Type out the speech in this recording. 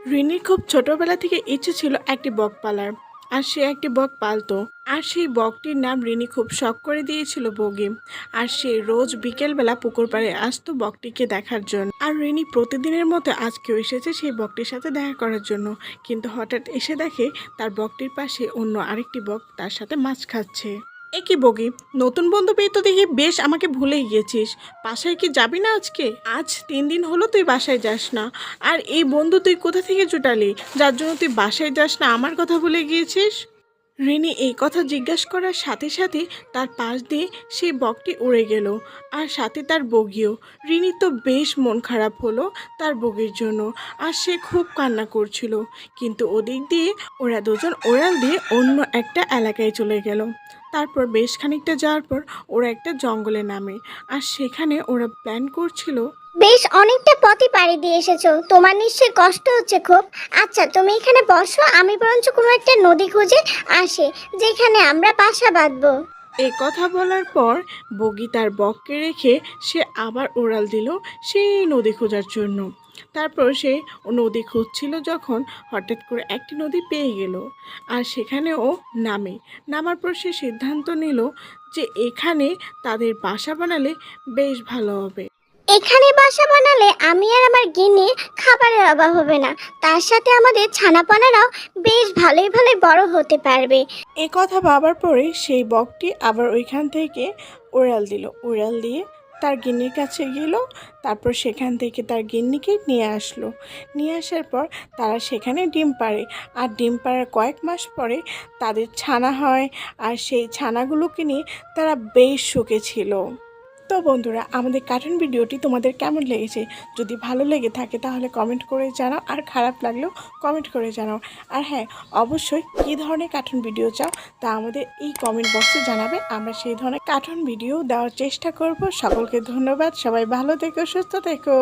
রিনির খুব ছোটবেলা থেকে ইচ্ছে ছিল একটি বক পালার, আর সে একটি বক পালতো। আর সেই বকটির নাম রিনি খুব শখ করে দিয়েছিল বগি আর সে রোজ বিকেলবেলা পুকুর পাড়ে আসতো বকটিকে দেখার জন্য। আর রিনি প্রতিদিনের মতো আজকেও এসেছে সেই বকটির সাথে দেখা করার জন্য। কিন্তু হঠাৎ এসে দেখে তার বকটির পাশে অন্য আরেকটি বক তার সাথে মাছ খাচ্ছে। এ কি বগি? নতুন বন্ধু পেয়ে তো দেখি বেশ আমাকে ভুলেই গিয়েছিস। বাসায় কি যাবি না আজকে? আজ তিন দিন হলো তুই বাসায় যাস না। আর এই বন্ধু তুই কোথা থেকে জুটালি? যার জন্য তুই বাসায় যাস না আমার কথা ভুলে গিয়েছিস? রিনি এই কথা জিজ্ঞাসা করার সাথে সাথে তার পাশ দিয়ে সেই বকটি উড়ে গেল। আর সাথে তার বগিও। রিনি তো বেশ মন খারাপ হলো তার বগির জন্য। আর সে খুব কান্না করছিল। কিন্তু ওদিক দিয়ে ওরা দুজন ওড়াল দিয়ে অন্য একটা এলাকায় চলে গেল। তারপর বেশ খানিকটা যাওয়ার পর ওরা একটা জঙ্গলে নামে। আর সেখানে ওরা প্ল্যান করছিল বেশ অনেকটা পথই পাড়ি দিয়ে এসেছ। তোমার নিশ্চয়ই কষ্ট হচ্ছে খুব। আচ্ছা তুমি এখানে বসো। আমি বরঞ্চ কোনো একটা নদী খুঁজে আসি, যেখানে আমরা বাসা বাঁধবো। এই কথা বলার পর বগি তার বককে রেখে সে আবার ওড়াল দিল সেই নদী খোঁজার জন্য। তারপর সে নদী খুঁজছিল যখন হঠাৎ করে একটি নদী পেয়ে গেল আর সেখানে ও নামে। নামার পর সে সিদ্ধান্ত নিল যে এখানে তাদের বাসা বানালে বেশ ভালো হবে। এখানে বাসা বানালে আমি আর আমার গিন্নির খাবারের অভাব হবে না। তার সাথে আমাদের ছানাপানারাও বেশ ভালোই ভালোই বড় হতে পারবে। এ কথা ভাবার পরে সেই বকটি আবার ওইখান থেকে উড়াল দিল। উড়াল দিয়ে তার গিন্নির কাছে গেল, তারপর সেখান থেকে তার গিন্নিকে নিয়ে আসলো। নিয়ে আসার পর তারা সেখানে ডিম পাড়ে। আর ডিম পাড়ার কয়েক মাস পরে তাদের ছানা হয়, আর সেই ছানাগুলোকে নিয়ে তারা বেশ সুখে ছিল। তো বন্ধুরা, আমাদের কার্টুন ভিডিওটি তোমাদের কেমন লেগেছে? যদি ভালো লেগে থাকে তাহলে কমেন্ট করে জানাও, আর খারাপ লাগলেও কমেন্ট করে জানাও। আর হ্যাঁ অবশ্যই কী ধরনের কার্টুন ভিডিও চাও তা আমাদের এই কমেন্ট বক্সে জানাবে। আমরা সেই ধরনের কার্টুন ভিডিও দেওয়ার চেষ্টা করব। সকলকে ধন্যবাদ। সবাই ভালো থেকো, সুস্থ থেকো।